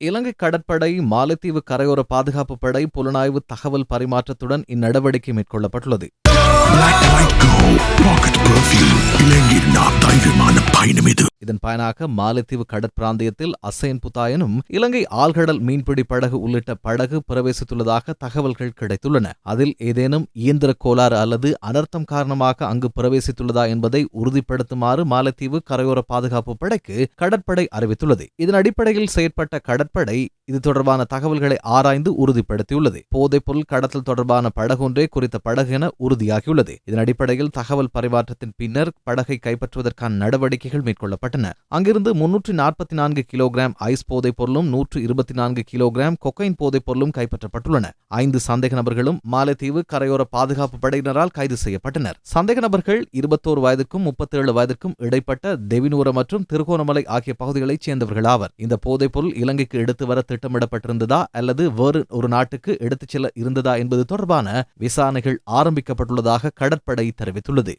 இலங்கை கடற்படை மாலத்தீவு கரையோர பாதுகாப்பு படை புலனாய்வு தகவல் பரிமாற்றத்துடன் இந்நடவடிக்கை மேற்கொள்ளப்பட்டுள்ளது. பயணம் இது. இதன் பயனாக மாலத்தீவு கடற்பிராந்தியத்தில் அசைன் புத்தாயனும் இலங்கை ஆழ்கடல் மீன்பிடி படகு உள்ளிட்ட படகு பிரவேசித்துள்ளதாக தகவல்கள் கிடைத்துள்ளன. அதில் ஏதேனும் இயந்திர கோளாறு அல்லது அனர்த்தம் காரணமாக அங்கு பிரவேசித்துள்ளதா என்பதை உறுதிப்படுத்துமாறு மாலத்தீவு கரையோர பாதுகாப்பு படைக்கு கடற்படை அறிவித்துள்ளது. இதன் அடிப்படையில் செயற்பட்ட கடற்படை இது தொடர்பான தகவல்களை ஆராய்ந்து உறுதிப்படுத்தியுள்ளது. போதைப்பொருள் கடத்தல் தொடர்பான படகொன்றே குறித்த படகு என உறுதியாகியுள்ளது. இதன் அடிப்படையில் தகவல் பரிமாற்றத்தின் பின்னர் படகை கைப்பற்றுவதற்கான நடவடிக்கைகள் மேற்கொள்ளப்பட்டன. அங்கிருந்து முன்னூற்றி நாற்பத்தி நான்கு கிலோகிராம் ஐஸ் போதைப் பொருளும் நூற்று இருபத்தி நான்கு கிலோகிராம் கொக்கைன் போதைப் பொருளும் கைப்பற்றப்பட்டுள்ளன. ஐந்து சந்தேக நபர்களும் மாலத்தீவு கரையோர பாதுகாப்பு படையினரால் கைது செய்யப்பட்டனர். சந்தேக நபர்கள் இருபத்தோரு வயதுக்கும் முப்பத்தேழு வயதுக்கும் இடைப்பட்ட தெவினூர மற்றும் திருகோணமலை ஆகிய பகுதிகளைச் சேர்ந்தவர்கள் ஆவர். இந்த போதைப் பொருள் இலங்கைக்கு எடுத்து வர திட்டமிடப்பட்டிருந்ததா அல்லது வேறு ஒரு நாட்டுக்கு எடுத்துச் செல்ல இருந்ததா என்பது தொடர்பான விசாரணைகள் ஆரம்பிக்கப்பட்டுள்ளதாக கடற்படை தெரிவித்துள்ளது.